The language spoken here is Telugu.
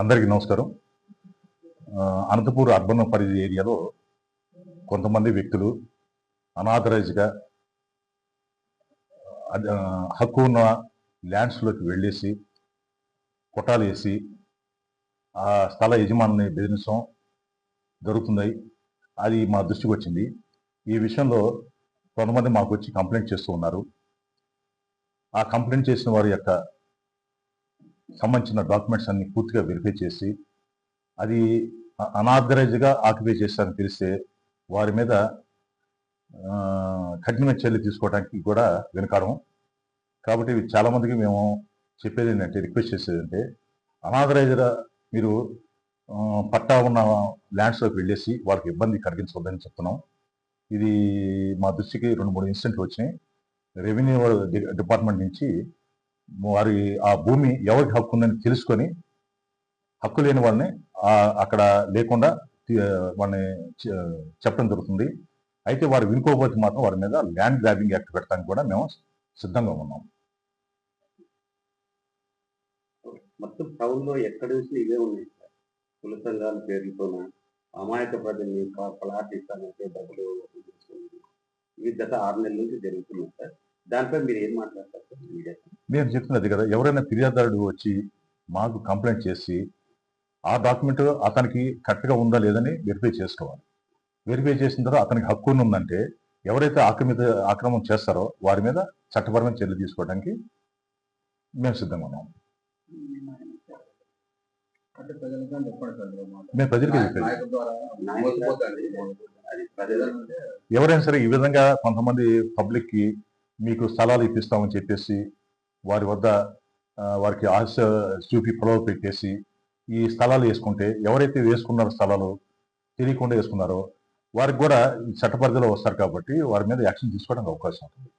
అందరికీ నమస్కారం. అనంతపూర్ అర్బన్ పరిధి ఏరియాలో కొంతమంది వ్యక్తులు అనాథరైజ్గా హక్కు ఉన్న ల్యాండ్స్లోకి వెళ్ళేసి కొట్టాలు వేసి ఆ స్థల యజమాని బెదిరించడం జరుగుతుంది. అది మా దృష్టికి వచ్చింది. ఈ విషయంలో కొంతమంది మాకు వచ్చి కంప్లైంట్ చేస్తూ ఉన్నారు. ఆ కంప్లైంట్ చేసిన వారి యొక్క సంబంధించిన డాక్యుమెంట్స్ అన్ని పూర్తిగా వెరిఫై చేసి అది అనాథరైజ్గా ఆక్యుపై చేశారని తెలిస్తే వారి మీద కఠినమైన చర్యలు తీసుకోవడానికి కూడా వెనుకాడం కాబట్టి ఇవి చాలామందికి మేము చెప్పేది ఏంటంటే రిక్వెస్ట్ చేసేది అంటే అనాథరైజ్గా మీరు పట్టా ఉన్న ల్యాండ్స్లోకి వెళ్ళేసి వాళ్ళకి ఇబ్బంది కలిగించవద్దని చెప్తున్నాం. ఇది మా దృష్టికి రెండు మూడు ఇన్సిడెంట్లు వచ్చినాయి. రెవెన్యూ డిపార్ట్మెంట్ నుంచి వారి ఆ భూమి ఎవరికి హక్కు ఉందని తెలుసుకొని హక్కు లేని వాళ్ళని అక్కడ లేకుండా వాడిని వాళ్ళని చెప్పడం జరుగుతుంది. అయితే వారు వినుకోకపోతే మాత్రం వారి మీద ల్యాండ్ గ్రాబింగ్ యాక్ట్ పెట్టడానికి కూడా మేము సిద్ధంగా ఉన్నాం. మొత్తం టౌన్లో ఎక్కడ చూసినా ఇవే ఉన్నాయి సార్? కుల సంఘాల పేర్లతోన అమాయక ప్రజల్ని ప్లాట్ ఇస్తానంటే డబ్బులు ఇవి గత ఆరు నెలల నుంచి జరుగుతున్నాయి సార్. దానిపై మీరు ఏం మాట్లాడతారు సార్? మీడియా నేను చెప్తున్నది కదా ఎవరైనా ఫిర్యాదుదారుడు వచ్చి మాకు కంప్లైంట్ చేసి ఆ డాక్యుమెంట్ అతనికి కరెక్ట్గా ఉందా లేదని వెరిఫై చేసుకోవాలి. వెరిఫై చేసిన తర్వాత అతనికి హక్కు ఉందంటే ఎవరైతే ఆక్రమిత ఆక్రమం చేస్తారో వారి మీద చట్టపరమైన చర్యలు తీసుకోవడానికి మేము సిద్ధంగా ఉన్నాం. మేము ప్రజలకి చెప్పేది. ఎవరైనా సరే ఈ విధంగా కొంతమంది పబ్లిక్కి మీకు స్థలాలు ఇప్పిస్తామని చెప్పేసి వారి వద్ద వారికి ఆశ చూపి పొలవ పెట్టేసి ఈ స్థలాలు వేసుకుంటే ఎవరైతే వేసుకున్నారో స్థలాలు తెలియకుండా వేసుకున్నారో వారికి కూడా ఈ చట్ట పరిధిలో వస్తారు కాబట్టి వారి మీద యాక్షన్ తీసుకోవడానికి అవకాశం ఉంటుంది.